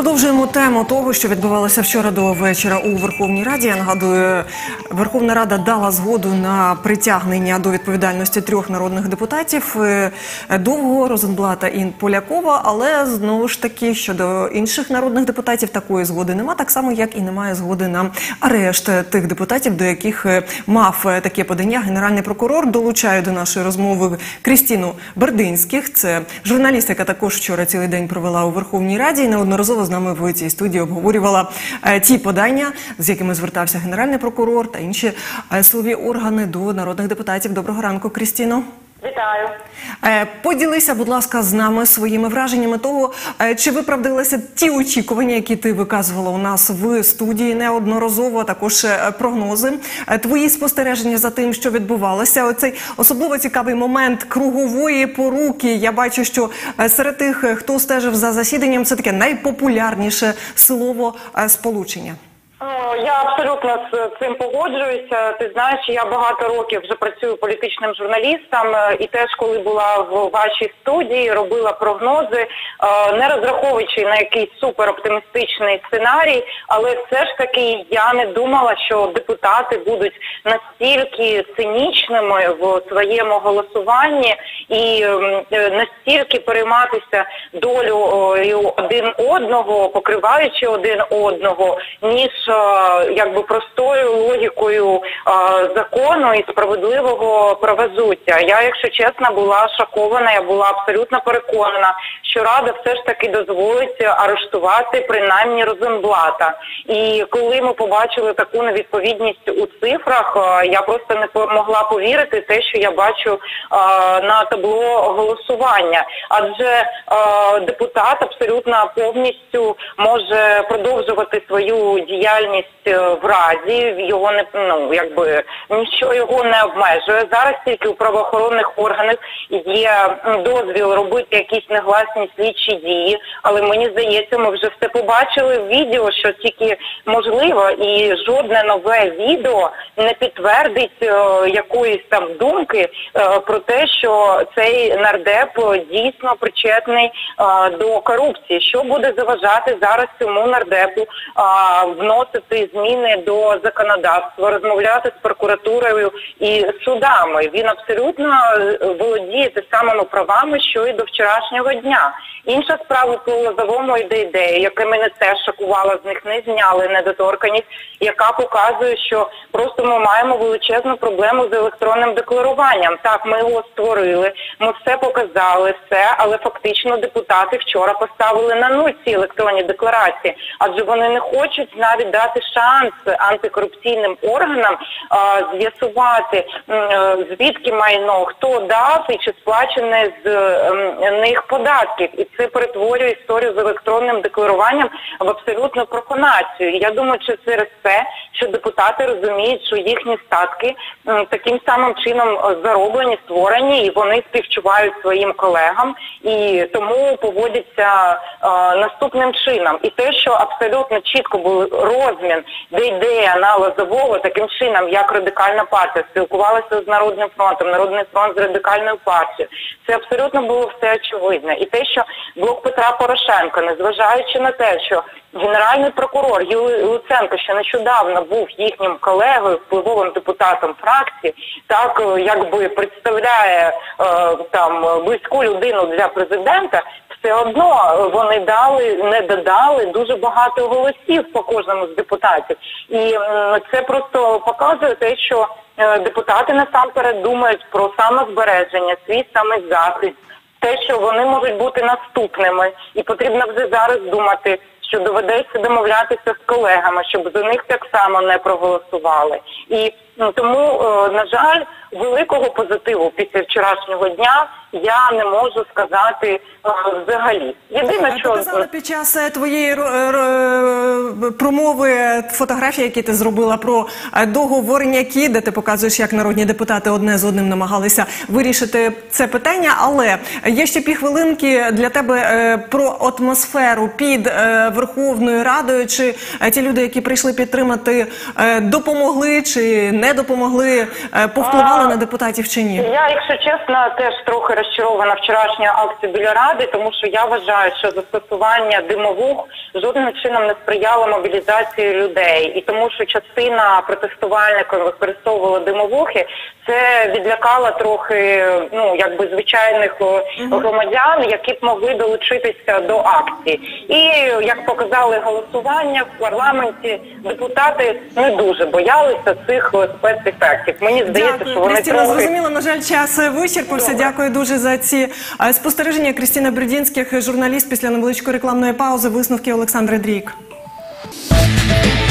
Продовжуємо тему того, що відбувалося вчора до вечора у Верховній Раді. Я нагадую, Верховна Рада дала згоду на притягнення до відповідальності трьох народних депутатів е, Довгого, Розенблата і Полякова. Але знову ж таки щодо інших народних депутатів такої згоди нема, так само як і немає згоди на арешт тих депутатів, до яких е, мав е, таке подання генеральний прокурор. Долучаю до нашої розмови Крістіну Бердинських. Це журналіст, яка також вчора цілий день провела у Верховній Раді і неодноразово нами в цій студії обговорювала е, ті подання, з якими звертався генеральний прокурор та інші е, силові органи до народних депутатів. Доброго ранку, Крістіно. Вітаю. Е, Поділися, будь ласка, з нами своїми враженнями того, е, чи виправдалися ті очікування, які ти виказувала у нас в студії неодноразово, також е, прогнози. Твої спостереження за тим, що відбувалося. Оцей особливо цікавий момент кругової поруки. Я бачу, що серед тих, хто стежив за засіданням, це таке найпопулярніше силово е, сполучення. Я абсолютно з цим погоджуюся. Ти знаєш, я багато років вже працюю політичним журналістом, е, і теж коли була в вашій студії, робила прогнози, е, не розраховуючи на якийсь супероптимістичний сценарій, але все ж таки я не думала, що депутати будуть настільки цинічними в своєму голосуванні і е, настільки перейматися долю один одного, покриваючи один одного, ніж е, якби простою логікою е, закону і справедливого правосуддя. Я, якщо чесно, була шокована, я була абсолютно переконана, що рада все ж таки дозволить арештувати принаймні Розенблата. І коли ми побачили таку невідповідність у цифрах, е, я просто не могла повірити те, що я бачу е, на табло голосування. Адже е, депутат абсолютно повністю може продовжувати свою діяльність в раді. Його не ну якби нічого його не обмежує. Зараз тільки у правоохоронних органах є дозвіл робити якісь негласні слідчі дії. Але мені здається, ми вже все побачили в відео, що тільки можливо, і жодне нове відео не підтвердить е, якоїсь там думки е, про те, що цей нардеп дійсно причетний е, до корупції. Що буде заважати зараз цьому нардепу е, вносити зміни до законодавства, розмовляти з прокуратурою і судами? Він абсолютно е, володіє те самими правами, що і до вчорашнього дня. now Інша справа по лозовому йде ідея, яка мене теж шокувала, з них не зняли недоторканість, яка показує, що просто ми маємо величезну проблему з електронним декларуванням. Так, ми його створили, ми все показали, все, але фактично депутати вчора поставили на нуль ці електронні декларації, адже вони не хочуть навіть дати шанс антикорупційним органам з'ясувати, е, звідки майно, хто дав і чи сплачене з ем, них податків. І це перетворює історію з електронним декларуванням в абсолютну профанацію. І Я думаю, що через це, що депутати розуміють, що їхні статки таким самим чином е, зароблені, створені, і вони співчувають своїм колегам, і тому поводяться е, наступним чином. І те, що абсолютно чітко був розмін, де ідея на Лозового, таким чином, як радикальна партія спілкувалася з Народним фронтом, Народний фронт з радикальною партією, це абсолютно було все очевидно. І те, що блок Петра Порошенка, незважаючи на те, що генеральний прокурор Юрій Луценко, що нещодавно був їхнім колегою, впливовим депутатом фракції, так е, якби представляє е, там близьку людину для президента. Все одно вони дали, не додали дуже багато голосів по кожному з депутатів, і це просто показує те, що е, депутати насамперед думають про самозбереження, свій самозахист, те, що вони можуть бути наступними, і потрібно вже зараз думати, що доведеться домовлятися з колегами, щоб за них так само не проголосували. І ну, тому, е, на жаль, великого позитиву після вчорашнього дня я не можу сказати е, взагалі. Єдине, Ти що казала під час е, твоєї промови фотографії, які ти зробила про е, договорняки, де ти показуєш, як народні депутати одне з одним намагалися вирішити це питання. Але є ще півхвилинки для тебе е, про атмосферу під е, Верховною Радою. Чи ті люди, які прийшли підтримати, допомогли чи не допомогли, повпливали на депутатів чи ні? Я, якщо чесно, теж трохи розчарована вчорашньою акцією біля ради. Тому що я вважаю, що застосування димовух жодним чином не сприяло мобілізації людей, і тому, що частина протестувальників використовувала димовухи, це відлякало трохи ну якби звичайних громадян, які б могли долучитися до акції. І як показали голосування в парламенті, депутати не дуже боялися цих спецефектів. Мені здається, що вони Крістіна. трохи Зрозуміло, на жаль, час вичерпався. Добре. Дякую дуже за ці е, спостереження. Крістіна Бердінських, журналіст після невеличкої рекламної паузи. Висновки Олександра Música